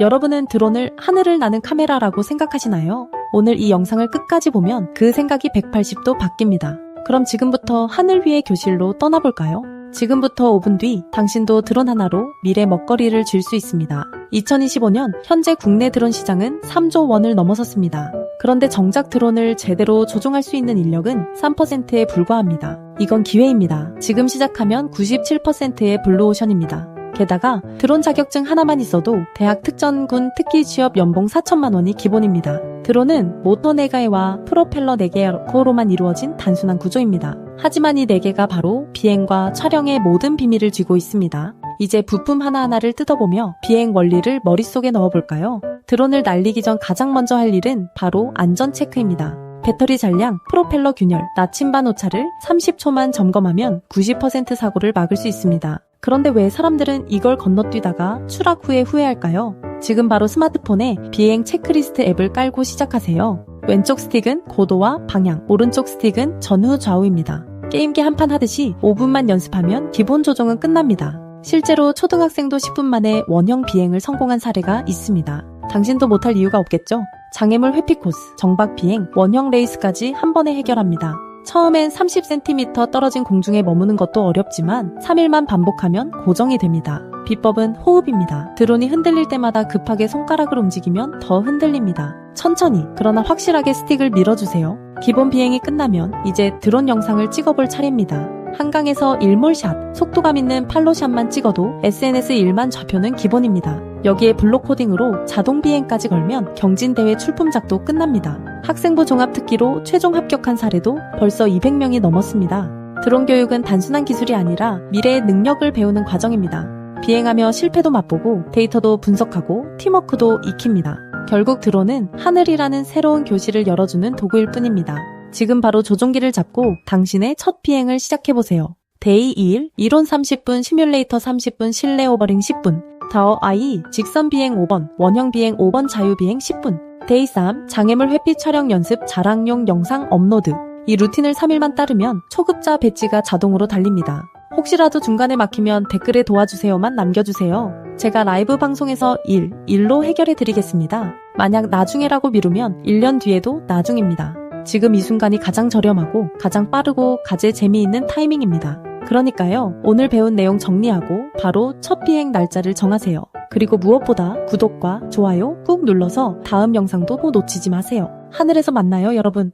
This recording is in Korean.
여러분은 드론을 하늘을 나는 카메라라고 생각하시나요? 오늘 이 영상을 끝까지 보면 그 생각이 180도 바뀝니다. 그럼 지금부터 하늘 위의 교실로 떠나볼까요? 지금부터 5분 뒤 당신도 드론 하나로 미래 먹거리를 쥘수 있습니다. 2025년 현재 국내 드론 시장은 3조 원을 넘어섰습니다. 그런데 정작 드론을 제대로 조종할 수 있는 인력은 3%에 불과합니다. 이건 기회입니다. 지금 시작하면 97%의 블루오션입니다. 게다가 드론 자격증 하나만 있어도 대학 특전군 특기 취업 연봉 4천만 원이 기본입니다. 드론은 모터 4개와 프로펠러 4개로만 이루어진 단순한 구조입니다. 하지만 이 4개가 바로 비행과 촬영의 모든 비밀을 쥐고 있습니다. 이제 부품 하나하나를 뜯어보며 비행 원리를 머릿속에 넣어볼까요? 드론을 날리기 전 가장 먼저 할 일은 바로 안전 체크입니다. 배터리 잔량, 프로펠러 균열, 나침반 오차를 30초만 점검하면 90% 사고를 막을 수 있습니다. 그런데 왜 사람들은 이걸 건너뛰다가 추락 후에 후회할까요? 지금 바로 스마트폰에 비행 체크리스트 앱을 깔고 시작하세요. 왼쪽 스틱은 고도와 방향, 오른쪽 스틱은 전후 좌우입니다. 게임기 한 판 하듯이 5분만 연습하면 기본 조정은 끝납니다. 실제로 초등학생도 10분 만에 원형 비행을 성공한 사례가 있습니다. 당신도 못할 이유가 없겠죠? 장애물 회피 코스, 정박 비행, 원형 레이스까지 한 번에 해결합니다. 처음엔 30cm 떨어진 공중에 머무는 것도 어렵지만 3일만 반복하면 고정이 됩니다. 비법은 호흡입니다. 드론이 흔들릴 때마다 급하게 손가락을 움직이면 더 흔들립니다. 천천히, 그러나 확실하게 스틱을 밀어주세요. 기본 비행이 끝나면 이제 드론 영상을 찍어볼 차례입니다. 한강에서 일몰샷, 속도감 있는 팔로샷만 찍어도 SNS 1만 좌표는 기본입니다. 여기에 블록 코딩으로 자동 비행까지 걸면 경진대회 출품작도 끝납니다. 학생부 종합 특기로 최종 합격한 사례도 벌써 200명이 넘었습니다. 드론 교육은 단순한 기술이 아니라 미래의 능력을 배우는 과정입니다. 비행하며 실패도 맛보고 데이터도 분석하고 팀워크도 익힙니다. 결국 드론은 하늘이라는 새로운 교실을 열어주는 도구일 뿐입니다. 지금 바로 조종기를 잡고 당신의 첫 비행을 시작해보세요. 데이 2일, 이론 30분, 시뮬레이터 30분, 실내 오버링 10분, 더 아이, 직선 비행 5번, 원형 비행 5번, 자유 비행 10분, 데이 3, 장애물 회피 촬영 연습 자랑용 영상 업로드. 이 루틴을 3일만 따르면 초급자 배지가 자동으로 달립니다. 혹시라도 중간에 막히면 댓글에 도와주세요만 남겨주세요. 제가 라이브 방송에서 1, 1로 해결해 드리겠습니다. 만약 나중에라고 미루면 1년 뒤에도 나중입니다. 지금 이 순간이 가장 저렴하고 가장 빠르고 가장 재미있는 타이밍입니다. 그러니까요, 오늘 배운 내용 정리하고 바로 첫 비행 날짜를 정하세요. 그리고 무엇보다 구독과 좋아요 꾹 눌러서 다음 영상도 놓치지 마세요. 하늘에서 만나요, 여러분.